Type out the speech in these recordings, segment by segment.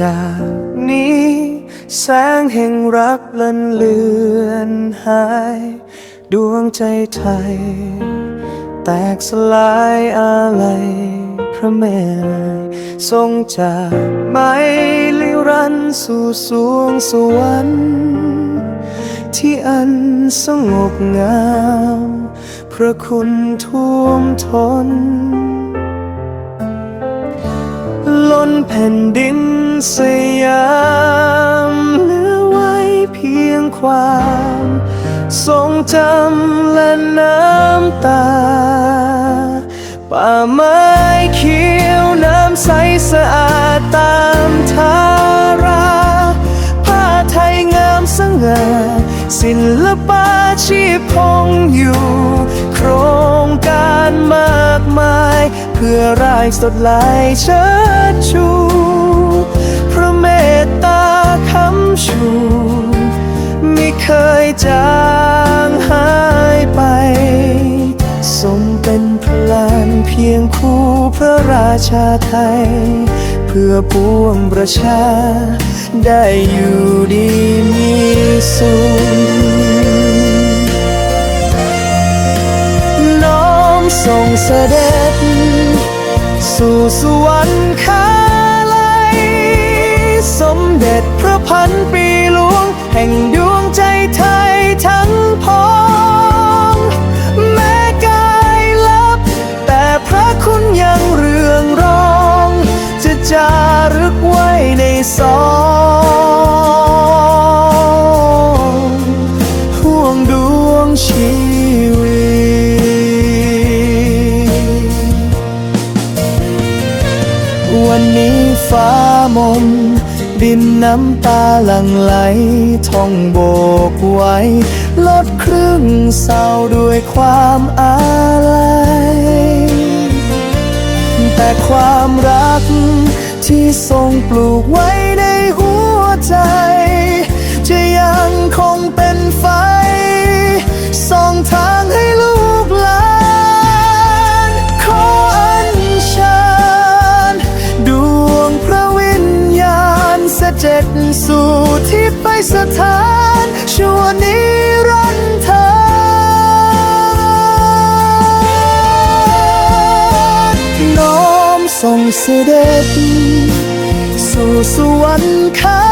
จากนี้ แสงแห่งรักลันเลือนหาย ดวงใจไทย แตกสลายอะไรพระแม่ทรงจากไม้ลิรันสู่สวงสวรรค์ที่อันสงบงาม พระคุณท่วมทน ล้นแผ่นดิน สยามเหลือไว้เพียงความ ทรงจำและน้ำตา ป่าไม้เขียวน้ำใสสะอาดตามทาราผ้าไทยงามสง่าศิลปาชีพคงอยู่ โครงการมากมาย เพื่อรายสดลายเชิดชู ตตาคำชู ไม่เคยจางหายไปทรงเป็นพลานเพียงคู่พระราชาไทย เพื่อปวงประชา ได้อยู่ดีมีสุขน้อมส่งเสด็จ สู่สวรรคาลัยส มเด็จพระพันปีหลวง แห่งดวงใจไทยทั้งพ้องแม้กายลับ แต่พระคุณยังเรืองรอง จะจารึกไว้ในสองห่วงดวงชีวิตวันนี้ฟ้ามน ดินน้ำตาหลั่งไหลท่องโบกไว้ ลดครึ่งเศร้าด้วยความอาลัย แต่ความรักที่ทรงปลูกไว้ในหัวใจ เสด็จสู่ที่ไปสถานชั่วนิรันดร์น้อมส่งเสด็จ สู่สวรรคา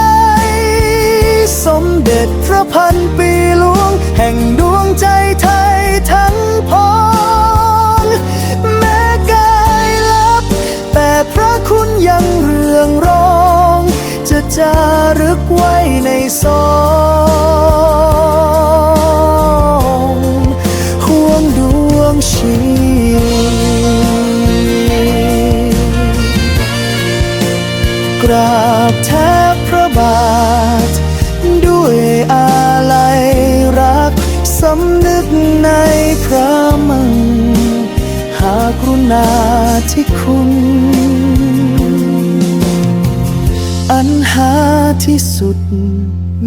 ลัยสมเด็จพระพันปีหลวง แห่งดวงใจไทย จะจารึกไว้ในสองห่วงดวงชีวิตกราบแทบพระบาท ด้วยอาลัยรักสำนึกในพระมัง หากรุณาที่คุณ อันหาที่สุด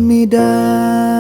ไม่ได้